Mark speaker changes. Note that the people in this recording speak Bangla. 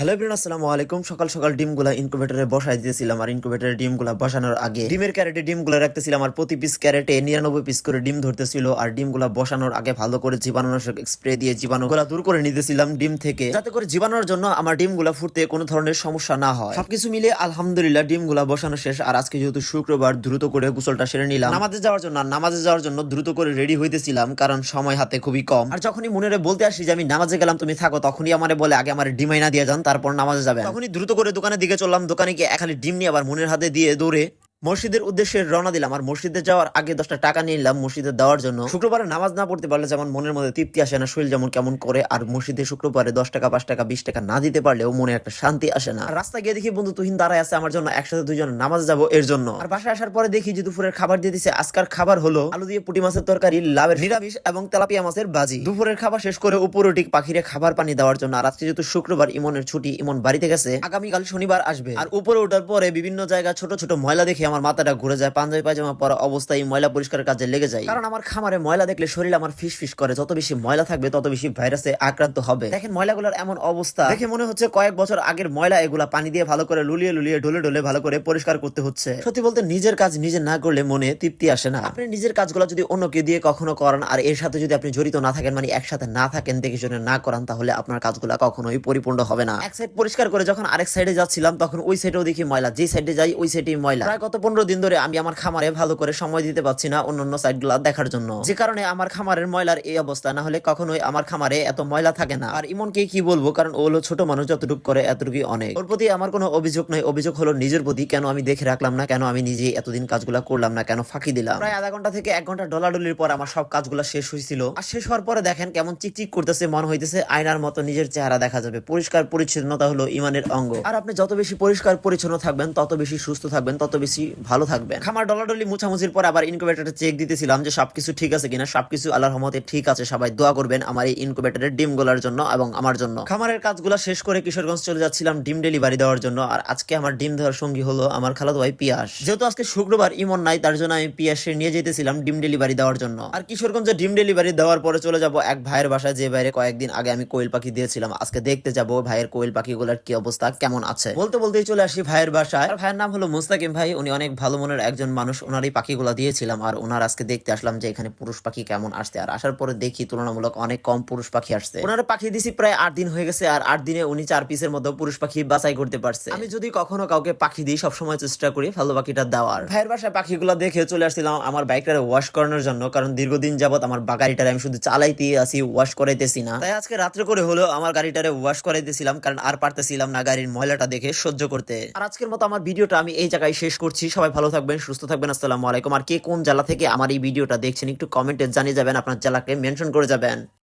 Speaker 1: হ্যালো এভরিওয়ান, আসসালামু আলাইকুম। সকাল সকাল ডিমগুলা ইনকুবেটরে বসাই দিয়েছিলাম আর ইনকুবেটরে ডিমগুলা বসানোর আগে ডিমের ক্যারেটে ডিমগুলা রাখতেছিলাম, আর প্রতি পিস ক্যারেটে নিরানব্বই পিস করে ডিম ধরতেছিল, আর ডিমগুলা বসানোর আগে ভালো করে জীবাণুনাশক স্প্রে দিয়ে জীবাণুগুলা দূর করে নিতেছিলাম ডিম থেকে, যাতে করে জীবাণুর জন্য আমার ডিমগুলা ফুটতে কোনো ধরনের সমস্যা না হয়। সবকিছু মিলে আলহামদুলিল্লাহ ডিমগুলা বসানো শেষ, আর আজকে যেহেতু শুক্রবার, দ্রুত করে গোসলটা সেরে নিলাম। নামাজে যাওয়ার জন্য নামাজে যাওয়ার জন্য দ্রুত করে রেডি হইতেছিলাম, কারণ সময় হাতে খুবই কম। আর যখনই মনে বলতে আসি যে আমি নামাজে গেলাম, তুমি থাকো, তখনই আমারে বলে, আগে আমার ডিমাইনা দিয়ে যান তারপর নামাজে যাবে তখনই দ্রুত করে দোকানের দিকে চললাম। দোকানে গিয়ে খালি ডিম নিয়ে আবার মনের হাতে দিয়ে দৌড়ে মসজিদের উদ্দেশ্যে রওনা দিলাম আর মসজিদে যাওয়ার আগে দশটা টাকা নিয়ে নিলাম মসজিদে দেওয়ার জন্য। শুক্রবারে নামাজ না পড়তে পারলে যেমন মনের মধ্যে তৃপ্তি আসে না, শরীর যেমন কেমন করে, আর মসজিদে শুক্রবারে দশ টাকা, পাঁচ টাকা, বিশ টাকা না দিতে পারলেও মনে একটা শান্তি আসে না। আর রাস্তায় গিয়ে দেখি বন্ধু তুহিন দাঁড়ায় আছে আমার জন্য, একসাথে দুইজন নামাজ যাব এর জন্য। আর বাসায় আসার পরে দেখি যে দুপুরের খাবার দিয়ে দিছে, আজকার খাবার হলো আলু দিয়ে পুটি মাছের তরকারি লাভের নিরামিষ এবং তেলাপিয়া মাছের বাজি দুপুরের খাবার শেষ করে উপরে ঠিক পাখিরে খাবার পানি দেওয়ার জন্য, আর আজকে যেহেতু শুক্রবার ইমনের ছুটি, ইমন বাড়িতে গেছে, আগামীকাল শনিবার আসবে। আর উপরে ওঠার পরে বিভিন্ন জায়গা ছোট ছোট ময়লা দেখে আমার মাথাটা ঘুরে যায় পাঞ্জাবি পায়জামা পরা অবস্থায় ময়লা পরিষ্কারের কাজে লেগে যায়। কারণ আমার খামারে ময়লা দেখলে শরীর আমার ফিস ফিস করে। যত বেশি ময়লা থাকবে তত বেশি ভাইরাসে আক্রান্ত হবে। দেখেন ময়লাগুলোর এমন অবস্থা। দেখে মনে হচ্ছে কয়েক বছর আগের ময়লা এগুলা পানি দিয়ে ভালো করে লুলিয়ে লুলিয়ে ঢলে ঢলে ভালো করে পরিষ্কার করতে হচ্ছে। সত্যি বলতে নিজের কাজ নিজে না করলে মনে তৃপ্তি আসে না। আপনি নিজের কাজগুলো যদি অন্যকে দিয়ে কখনো করান আর এর সাথে যদি আপনি জড়িত না থাকেন মানে একসাথে না থাকেন দেখে শুনে না করান তাহলে আপনার কাজগুলো কখনোই পরিপূর্ণ হবে না। এক সাইড পরিষ্কার করে যখন আরেক সাইডে যাচ্ছিলাম তখন ওই সাইডেও দেখি ময়লা যে সাইডে যাই ওই সাইডেই ময়লা। প্রায় গত পনেরো দিন ধরে আমি আমার খামারে ভালো করে সময় দিতে পারছি না অন্যান্য সাইডগুলো দেখার জন্য। যে কারণে আমার খামারের ময়লার এই অবস্থা, না হলে কখনোই আমার খামারে এত ময়লা থাকে না। আর ইমনকে কি বলব, কারণ ও হলো ছোট মানুষ, যতটুকু করে এতটুকুই অনেক। ওর প্রতি আমার কোনো অভিযোগ নয় অভিযোগ হলো নিজের প্রতি, কেন আমি দেখে রাখলাম না, কেন আমি নিজে এতদিন কাজগুলো করলাম না, কেন ফাঁকি দিলাম? প্রায় আধা ঘণ্টা থেকে এক ঘণ্টা ডলাডলির পর আমার সব কাজগুলো শেষ হয়েছিল আর শেষ হওয়ার পরে দেখেন কেমন চিকচিক করতেছে, মন হইতেছে, আয়নার মতো নিজের চেহারা দেখা যাবে। পরিষ্কার পরিচ্ছন্নতা হলো ইমানের অঙ্গ। আর আপনি যত বেশি পরিষ্কার পরিচ্ছন্ন থাকবেন, তত বেশি সুস্থ থাকবেন, তত বেশি ভালো থাকবেন। খামার ডলাডলি মুছামুছির পর আবার ইনকুবেটারে চেক দিতেছিলাম যে সবকিছু ঠিক আছে কিনা, সবকিছু আল্লাহর রহমতে ঠিক আছে, সবাই দোয়া করবেন আমার এই ইনকুবেটারের ডিম গোলার জন্য এবং আমার জন্য। খামারের কাজগুলো শেষ করে কিশোরগঞ্জ চলে যাচ্ছিলাম ডিম ডেলিভারি দেওয়ার জন্য আর আজকে আমার ডিম দেওয়ার সঙ্গী হলো আমার খালাতো ভাই পিয়াস। যেহেতু আজকে শুক্রবার ইমন নাই, তার জন্য আমি পিয়াসে নিয়ে যেতেছিলাম ডিম ডেলিভারি দেওয়ার জন্য। আর কিশোরগঞ্জে ডিম ডেলিভারি দেওয়ার পরে চলে যাব এক ভাইয়ের বাসায়, যে বাইরে কয়েকদিন আগে আমি কোয়েল পাখি দিয়েছিলাম। আজকে দেখতে যাব ভাইয়ের কোয়েল পাখিগুলোর কি অবস্থা, কেমন আছে। বলতে বলতেই চলে আসি ভাইয়ের বাসায়। ভাইয়ের নাম হলো মুস্তাকিম ভাই, উনি অনেক ভালো মনের একজন মানুষ ওনার এই পাখিগুলো দিয়েছিলাম আর ওনার আজকে দেখতে আসলাম যে এখানে পুরুষ পাখি কেমন আসছে। আর আসার পরে দেখি তুলনামূলক অনেক কম পুরুষ পাখি আসছে। ওনার পাখি দিছি প্রায় আট দিন হয়ে গেছে আর আট দিনে উনি চার পিসের মতো পুরুষ পাখি বাছাই করতে পারছে। আমি যদি কখনো কাউকে পাখি দিই, সবসময় চেষ্টা করি ভালো পাখিটা দেওয়ার। ভাইয়ের বাসায় পাখিগুলো দেখে চলে আসছিলাম আমার বাইকটারে ওয়াশ করানোর জন্য, কারণ দীর্ঘদিন যাবত আমার বা- গাড়িটারে আমি শুধু চালাইতে আসি ওয়াশ করাইতেছি না। তাই আজকে রাত্রে করে হলো আমার গাড়িটারে ওয়াশ করাইতেছিলাম, কারণ আর পারতেছিলাম না গাড়ির ময়লাটা দেখে সহ্য করতে। আর আজকের মতো আমার ভিডিওটা আমি এই জায়গায় শেষ করছি। সবাই ভালো থাকবেন, সুস্থ থাকবেন। আসসালামু আলাইকুম। আর কে কোন জেলা থেকে আমার এই ভিডিওটা দেখছেন, একটু কমেন্টে জানিয়ে যাবেন, আপনার জেলাকে মেনশন করে যাবেন।